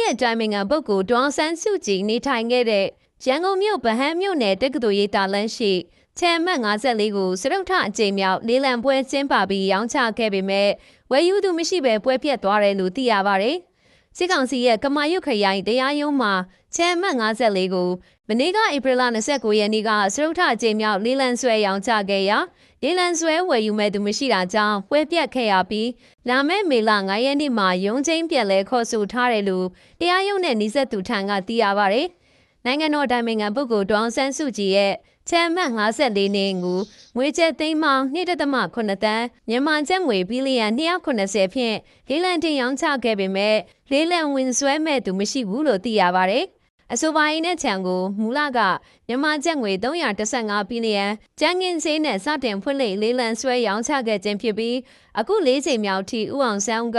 ရဲ့တိုင်မင်ငံပုဂ္ဂိုလ်ဒေါအောင်ဆန်းစုကြည်နေထိုင်ခဲ့တဲ့ရန်ကုန်မြို့ဗဟန်းမြို့နယ်တက္ကသိုလ်ရေးတာလန်းရှိချမ်းမတ်54ကိုစရုပ်ထအကြိမ်မြောက်လေးလံပွဲကျင်းပပြီးရောင်းချခဲ့ပေမဲ့ဝယ်ယူသူမရှိဘဲပွဲပြတ်သွားတယ်လို့သိရပါတယ်။စစ်ကောင်စီရဲ့ကမာရွတ်ခရိုင်တရားရုံးမှာ ချမ်းမတ်54ကိုမနေ့ကဧပြီလ29ရက်နေ့ကစရုပ်ထအကြိမ်မြောက်လေးလံဆွဲရောင်းချခဲ့ရာလေးလံဆွဲဝယ်ယူမဲ့သူမရှိတာကြောင့်ပွဲပြတ်ခဲ့ရပြီးလာမယ့်မေလ9ရက်နေ့မှာရုံးချင်းပြက်လဲခေါ်ဆိုထားတယ်လို့တရားရုံးနဲ့နှိစက်သူထံကသိရပါတယ်။နိုင်ငံတော်တိုင်ပင်ခံပုဂ္ဂိုလ်ဒေါအောင်ဆန်းစုကြည်ရဲ့ချမ်းမတ်54နှစ်ကိုငွေကျပ်သိန်းပေါင်း2.8တန်းမြန်မာကျပ်ငွေဘီလီယံ290ဖြင့်လေးလံတင်ရောင်းချခဲ့ပေမဲ့လေးလံဝင်ဆွဲမဲ့သူမရှိဘူးလို့သိရပါတယ်။ အဆိုပါရင်တဲ့ခြံကိုမူလကမြန်မာကျပ်ငွေ315ဘီလီယံကျန်းငင်းစေးနဲ့စတင်ဖွင့်လှစ်လေးလံဆွဲရောင်းချခဲ့ခြင်းဖြစ်ပြီးအခု၄ချိန်မြောက်ထိဥအောင်ဆန်းက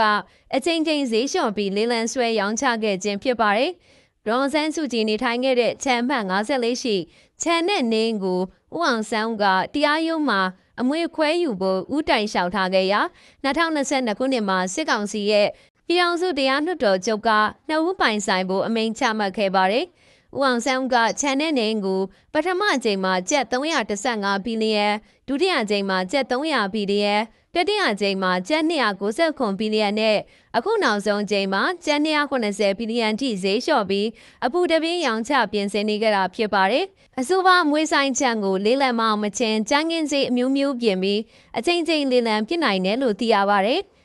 အချိန်ချင်းဈေးလျှော့ပြီးလေးလံဆွဲရောင်းချခဲ့ခြင်းဖြစ်ပါတယ်။ဒေါန်ဆန်းစုကြည်နေထိုင်ခဲ့တဲ့ခြံမှတ်54ရှိခြံနဲ့နင်းကိုဥအောင်ဆန်းကတရားရုံးမှာအမွေခွဲယူဖို့ဥတိုင်လျှောက်ထားခဲ့ရာ2022ခုနှစ်မှာစစ်ကောင်စီရဲ့ ပြည်အောင်စုတရားလွှတ်တော်ချုပ်ကနှစ်ဦးပိုင်ဆိုင်ဖို့အမိန့်ချမှတ်ခဲ့ပါတယ်။ဦးအောင်ဆန်းကခြံနဲ့နေကိုပထမအကြိမ်မှာကျပ်315ဘီလီယံဒုတိယအကြိမ်မှာကျပ်300ဘီလီယံတတိယအကြိမ်မှာကျပ်290ဘီလီယံနဲ့အခုနောက်ဆုံးအကြိမ်မှာကျပ်290ဘီလီယံထိဈေးလျှော့ပြီးအပူတပင်းရောင်ချပြင်ဆင်နေကြတာဖြစ်ပါတယ်။အဆိုပါမွေးဆိုင်ချံကိုလေးလံမအောင်မချင်းကျန်းကင်းစေးအမျိုးမျိုးပြင်ပြီးအချိန်ချင်းလေးလံပြစ်နိုင်တယ်လို့သိရပါတယ်။